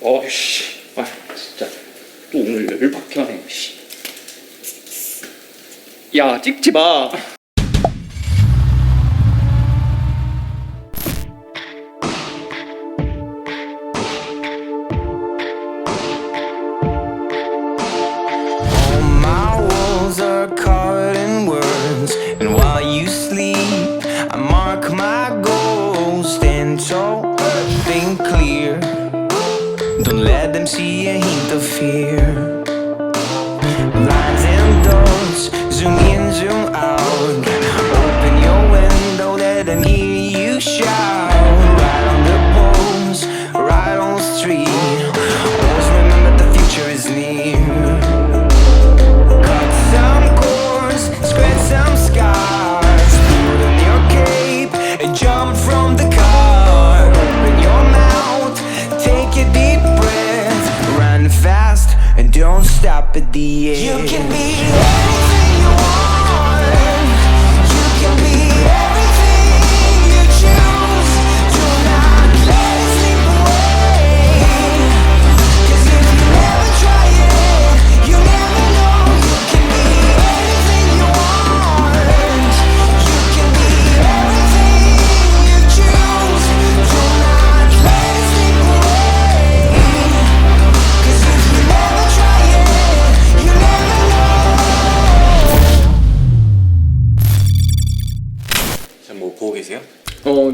어이씨, 아 진짜 또 오늘 열받게하네. 씨. 야 찍지 마. All my walls are covered in words, and while you sleep, I mark my let them see a hint the fear.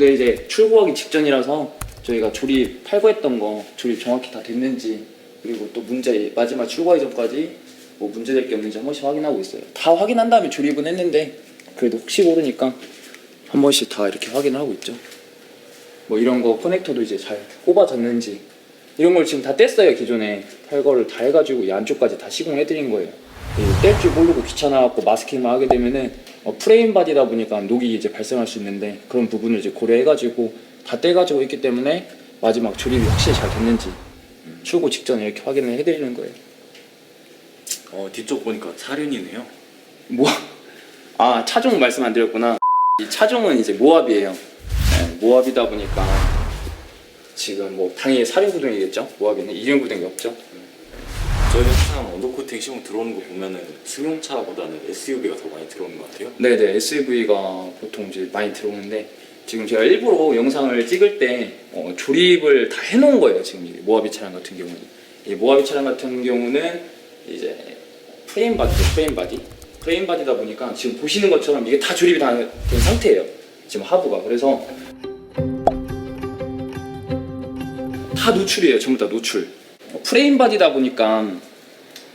어, 네 이제 출고하기 직전이라서 저희가 조립 탈거했던 거 조립 정확히 다 됐는지 그리고 또 문제 마지막 출고하기 전까지 뭐 문제될 게 없는지 한 번씩 확인하고 있어요. 다 확인한 다음에 조립은 했는데 그래도 혹시 모르니까 한 번씩 다 이렇게 확인을 하고 있죠. 뭐 이런 거 커넥터도 이제 잘 꼽아졌는지 이런 걸 지금 다 뗐어요 기존에 탈거를 다 해가지고 이 안쪽까지 다 시공해드린 거예요. 뗄 줄 모르고 귀찮아갖고 마스킹만 하게 되면은 어, 프레임 바디다 보니까 녹이 이제 발생할 수 있는데 그런 부분을 이제 고려해가지고 다 떼가지고 있기 때문에 마지막 조립이 확실히 잘 됐는지 출고 직전에 이렇게 확인을 해드리는 거예요. 어 뒤쪽 보니까 차륜이네요. 뭐, 아 차종 말씀 안 드렸구나. 이 차종은 이제 모압이에요. 네, 모압이다 보니까 지금 뭐 당연히 사륜 구동이겠죠. 모압에는 이륜 구동이 없죠. 저희 항 시공 들어오는 거 보면은 승용차보다는 SUV가 더 많이 들어오는 것 같아요. 네네 SUV가 보통 이제 많이 들어오는데 지금 제가 일부러 영상을 찍을 때 어, 조립을 다 해놓은 거예요 지금 이 모하비 차량 같은 경우는. 이 모하비 차량 같은 경우는 이제 프레임 바디죠 프레임 바디? 프레임 바디다 보니까 지금 보시는 것처럼 이게 다 조립이 다 된 상태예요 지금 하부가. 그래서 다 노출이에요 전부 다 노출. 어, 프레임 바디다 보니까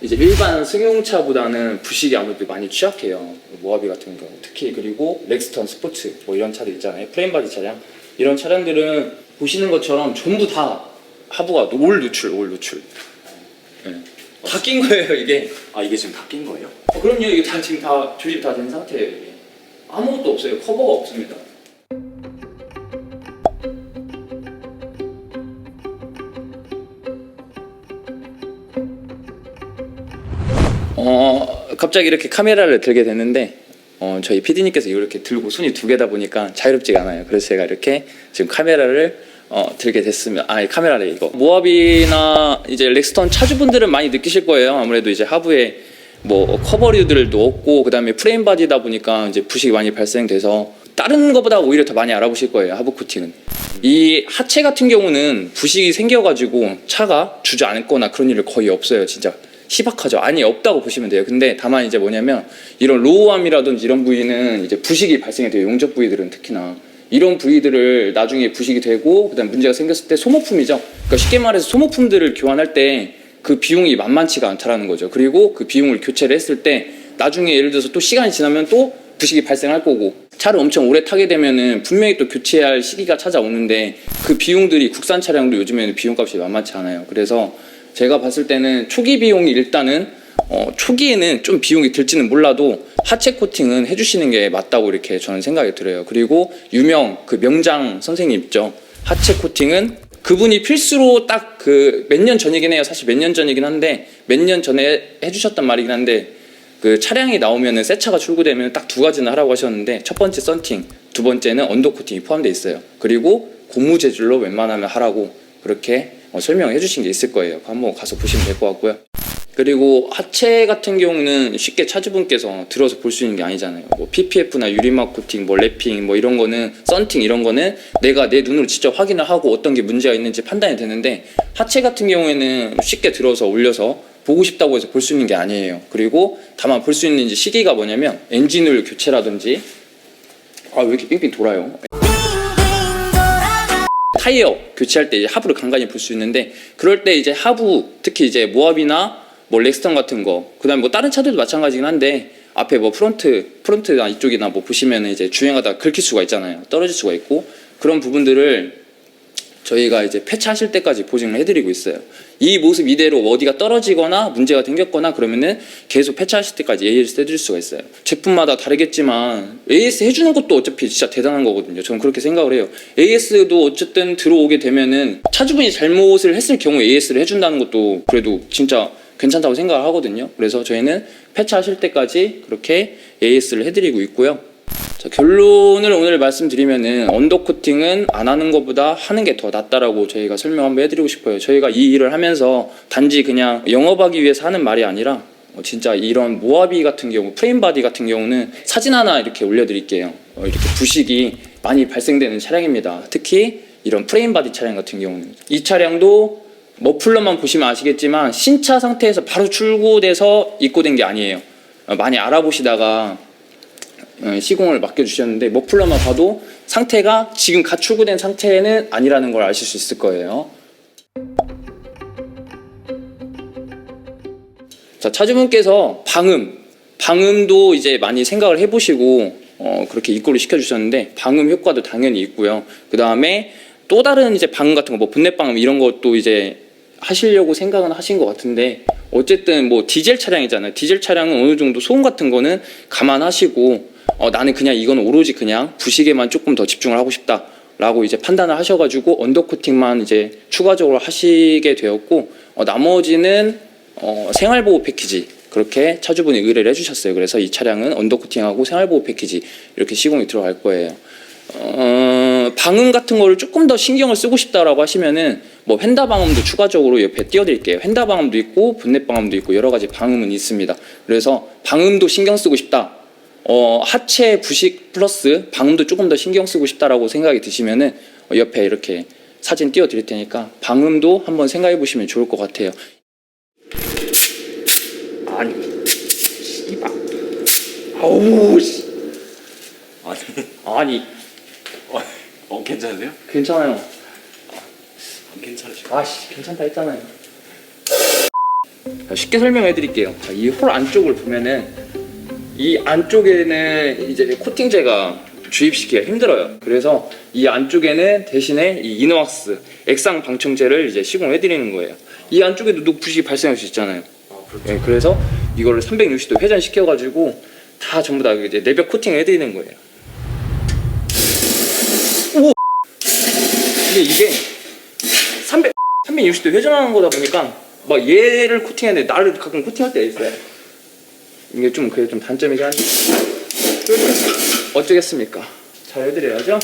이제 일반 승용차보다는 부식이 아무래도 많이 취약해요. 모하비 같은 경우 특히 그리고 렉스턴 스포츠 뭐 이런 차들 있잖아요. 프레임 바디 차량 이런 차량들은 보시는 것처럼 전부 다 하부가 올 누출, 올 누출. 네. 다낀 거예요 이게. 아 이게 지금 다 낀 거예요? 어, 그럼요 이게 다 지금 다 조립 다 된 상태예요 이게. 아무것도 없어요. 커버가 없습니다. 어 갑자기 이렇게 카메라를 들게 됐는데 어 저희 PD님께서 이렇게 들고 손이 두 개다 보니까 자유롭지가 않아요. 그래서 제가 이렇게 지금 카메라를 어 들게 됐습니다. 아 카메라래 이거 모하비나 이제 렉스턴 차주분들은 많이 느끼실 거예요. 아무래도 이제 하부에 뭐 커버류들도 없고 그다음에 프레임 바디다 보니까 이제 부식이 많이 발생돼서 다른 것보다 오히려 더 많이 알아보실 거예요. 하부 코팅은. 이 하체 같은 경우는 부식이 생겨가지고 차가 주저앉거나 그런 일이 거의 없어요. 진짜 희박하죠. 아니 없다고 보시면 돼요. 근데 다만 이제 뭐냐면 이런 로우암이라든지 이런 부위는 이제 부식이 발생이 돼요. 용접 부위들은 특히나 이런 부위들을 나중에 부식이 되고 그다음 문제가 생겼을 때 소모품이죠. 그러니까 쉽게 말해서 소모품들을 교환할 때 그 비용이 만만치가 않다라는 거죠. 그리고 그 비용을 교체를 했을 때 나중에 예를 들어서 또 시간이 지나면 또 부식이 발생할 거고 차를 엄청 오래 타게 되면은 분명히 또 교체할 시기가 찾아오는데 그 비용들이 국산 차량도 요즘에는 비용값이 만만치 않아요. 그래서 제가 봤을 때는 초기 비용이 일단은 어, 초기에는 좀 비용이 들지는 몰라도 하체 코팅은 해주시는 게 맞다고 이렇게 저는 생각이 들어요. 그리고 유명 그 명장 선생님 있죠. 하체 코팅은 그분이 필수로 딱 그 몇 년 전이긴 해요. 사실 몇 년 전이긴 한데 몇 년 전에 해주셨단 말이긴 한데 그 차량이 나오면은 새 차가 출고되면 딱 두 가지는 하라고 하셨는데 첫 번째 썬팅, 두 번째는 언더 코팅이 포함되어 있어요. 그리고 고무 재질로 웬만하면 하라고 그렇게 어, 설명해 주신 게 있을 거예요. 한번 가서 보시면 될 것 같고요. 그리고 하체 같은 경우는 쉽게 차주분께서 들어서 볼 수 있는 게 아니잖아요. 뭐 PPF나 유리막 코팅, 뭐 랩핑, 뭐 이런 거는 썬팅 이런 거는 내가 내 눈으로 직접 확인을 하고 어떤 게 문제가 있는지 판단이 되는데 하체 같은 경우에는 쉽게 들어서 올려서 보고 싶다고 해서 볼 수 있는 게 아니에요. 그리고 다만 볼 수 있는 시기가 뭐냐면 엔진오일 교체라든지 아 왜 이렇게 빙빙 돌아요? 타이어 교체할 때 이제 하부를 간간히 볼 수 있는데 그럴 때 이제 하부 특히 이제 모하비나 뭐 렉스턴 같은 거 그다음에 뭐 다른 차들도 마찬가지긴 한데 앞에 뭐 프론트 프론트나 이쪽이나 뭐 보시면은 이제 주행하다 긁힐 수가 있잖아요. 떨어질 수가 있고 그런 부분들을 저희가 이제 폐차하실 때까지 보증을 해드리고 있어요. 이 모습 이대로 어디가 떨어지거나 문제가 생겼거나 그러면은 계속 폐차하실 때까지 AS 해드릴 수가 있어요. 제품마다 다르겠지만 AS 해주는 것도 어차피 진짜 대단한 거거든요. 저는 그렇게 생각을 해요. AS도 어쨌든 들어오게 되면은 차주분이 잘못을 했을 경우 AS를 해준다는 것도 그래도 진짜 괜찮다고 생각을 하거든요. 그래서 저희는 폐차하실 때까지 그렇게 AS를 해드리고 있고요. 자, 결론을 오늘 말씀드리면은 언더 코팅은 안 하는 것보다 하는 게 더 낫다라고 저희가 설명 한번 해드리고 싶어요. 저희가 이 일을 하면서 단지 그냥 영업하기 위해서 하는 말이 아니라 어, 진짜 이런 모하비 같은 경우, 프레임 바디 같은 경우는 사진 하나 이렇게 올려드릴게요. 어, 이렇게 부식이 많이 발생되는 차량입니다. 특히 이런 프레임 바디 차량 같은 경우는 이 차량도 머플러만 보시면 아시겠지만 신차 상태에서 바로 출고돼서 입고된 게 아니에요. 어, 많이 알아보시다가 어, 시공을 맡겨주셨는데 머플러만 봐도 상태가 지금 갓 출고된 상태는 아니라는 걸 아실 수 있을 거예요. 자 차주분께서 방음, 방음도 이제 많이 생각을 해보시고 어, 그렇게 입고를 시켜주셨는데 방음 효과도 당연히 있고요. 그 다음에 또 다른 이제 방음 같은 거, 뭐 분내 방음 이런 것도 이제 하시려고 생각은 하신 것 같은데 어쨌든 뭐 디젤 차량이잖아요. 디젤 차량은 어느 정도 소음 같은 거는 감안하시고 어, 나는 그냥 이건 오로지 그냥 부식에만 조금 더 집중을 하고 싶다 라고 이제 판단을 하셔가지고 언더코팅만 이제 추가적으로 하시게 되었고 어, 나머지는 어, 생활보호 패키지 그렇게 차주분이 의뢰를 해주셨어요. 그래서 이 차량은 언더코팅하고 생활보호 패키지 이렇게 시공이 들어갈 거예요. 어, 방음 같은 거를 조금 더 신경을 쓰고 싶다라고 하시면은 뭐 휀다 방음도 추가적으로 옆에 띄워드릴게요. 휀다 방음도 있고 분내 방음도 있고 여러 가지 방음은 있습니다. 그래서 방음도 신경 쓰고 싶다. 어, 하체 부식 플러스 방음도 조금 더 신경 쓰고 싶다라고 생각이 드시면은 어, 옆에 이렇게 사진 띄워 드릴 테니까 방음도 한번 생각해 보시면 좋을 것 같아요. 아니, 씨발. 아우, 씨. 아니, 아니, 어, 어 괜찮으세요? 괜찮아요. 안 괜찮으시고. 아씨 괜찮다 했잖아요. 자, 쉽게 설명해 드릴게요. 이 홀 안쪽을 보면은 이 안쪽에는 이제 코팅제가 주입시키기가 힘들어요. 그래서 이 안쪽에는 대신에 이 이너왁스 액상 방청제를 이제 시공해 드리는 거예요. 이 안쪽에도 녹부식이 발생할 수 있잖아요. 아, 그렇죠. 네, 그래서 이거를 360도 회전시켜 가지고 다 전부 다 이제 내벽 코팅을 해 드리는 거예요. 오! 근데 이게 300 360도 회전하는 거다 보니까 막 얘를 코팅했는데 나를 가끔 코팅할 때가 있어요. 이게 좀 그게 좀 단점이긴 한데 어쩌겠습니까? 잘 해드려야죠.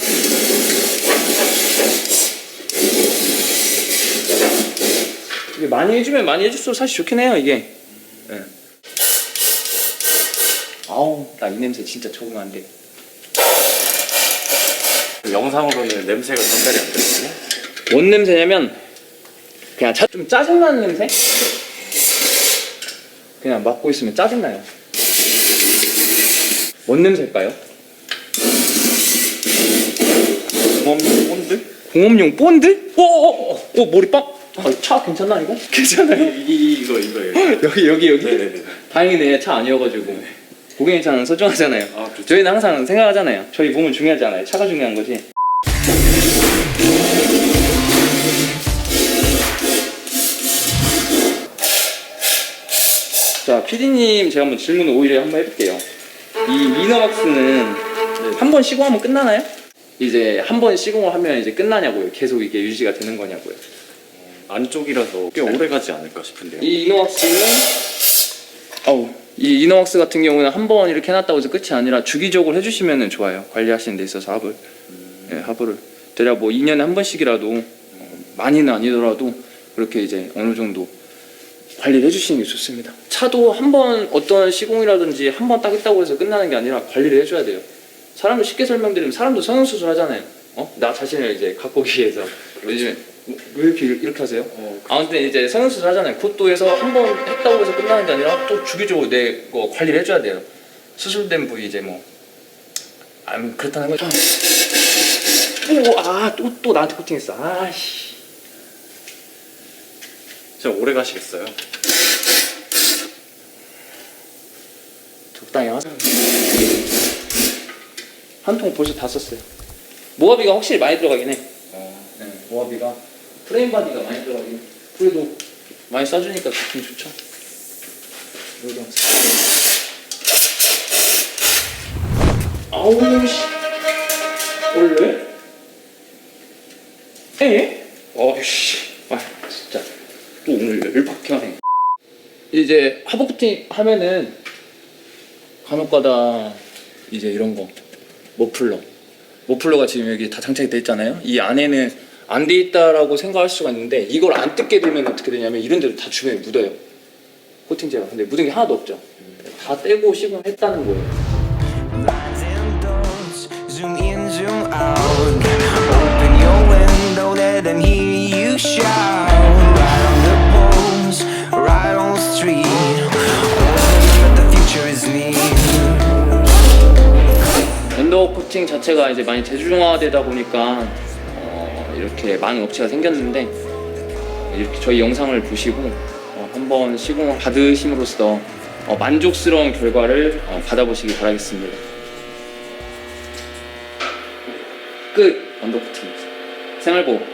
이게 많이 해주면 많이 해줄수록 사실 좋긴 해요 이게. 예. 아우 나 이 냄새 진짜 적응 안 돼. 영상으로는 냄새가 전달이 안 되거든요. 뭔 냄새냐면 그냥 차, 좀 짜증나는 냄새? 그냥 맡고 있으면 짜증나요. 뭔 냄새일까요? 공업용 본드? 공업용 본드? 오, 오, 오, 오 머리 빵. 아, 차 괜찮나 이거? 괜찮아요. 이, 이거 이거예요. 여기 여기 여기. 네네네. 다행이네 차 아니어가지고. 고객의 차는 소중하잖아요. 아, 그렇죠. 저희는 항상 생각하잖아요. 저희 몸은 중요하지 않아요. 차가 중요한 거지. 자, PD님 제가 한번 질문을 오히려 한번 해볼게요. 이 미너박스는 한 번 시공하면 끝나나요? 이제 한 번 시공을 하면 이제 끝나냐고요. 계속 이게 유지가 되는 거냐고요. 안쪽이라서 꽤 오래 가지 않을까 싶은데요. 이 이너왁스는 어우 이 이너왁스 같은 경우는 한 번 이렇게 해놨다고 해서 끝이 아니라 주기적으로 해주시면 좋아요 관리하시는 데 있어서 합을 예, 합을 대략 뭐 2년에 한 번씩이라도 어, 많이는 아니더라도 그렇게 이제 어느 정도 관리를 해주시는 게 좋습니다. 차도 한 번 어떤 시공이라든지 한 번 딱 했다고 해서 끝나는 게 아니라 관리를 해줘야 돼요. 사람을 쉽게 설명드리면 사람도 성형수술 하잖아요. 어? 나 자신을 이제 가꾸기 위해서 요즘에 뭐, 왜 이렇게 이렇게 하세요? 아무튼 이제 성형수술 하잖아요. 그것도 해서 한 번 했다고 해서 끝나는 게 아니라 또 주기적으로 내 거 관리를 해줘야 돼요. 수술된 부위 이제 뭐 아, 그렇다는 거죠. 또아또 또 나한테 코팅했어. 아씨. 진짜 오래 가시겠어요? 적당히 하자. 한통 벌써 다 썼어요. 모하비가 확실히 많이 들어가긴 해. 어, 네, 모하비가 프레임 바디가 많이 들어가긴. 해. 그래도 많이 싸주니까 기분 좋죠. 아우 씨. 원래? 에? 어씨. 오늘 열받게 이제 하버프팅 하면은 간혹가다 이제 이런 거 머플러. 머플러가 지금 여기 다 장착이 돼 있잖아요. 이 안에는 안 돼 있다라고 생각할 수가 있는데 이걸 안 뜯게 되면 어떻게 되냐면 이런 데도 다 주변에 묻어요. 코팅제가. 근데 묻은 게 하나도 없죠. 다 떼고 시공했다는 거예요 코팅 자체가 이제 많이 대중화되다 보니까 어, 이렇게 많은 업체가 생겼는데 이렇게 저희 영상을 보시고 어, 한번 시공을 받으심으로써 어, 만족스러운 결과를 어, 받아보시기 바라겠습니다. 끝! 엔더 코팅 생활보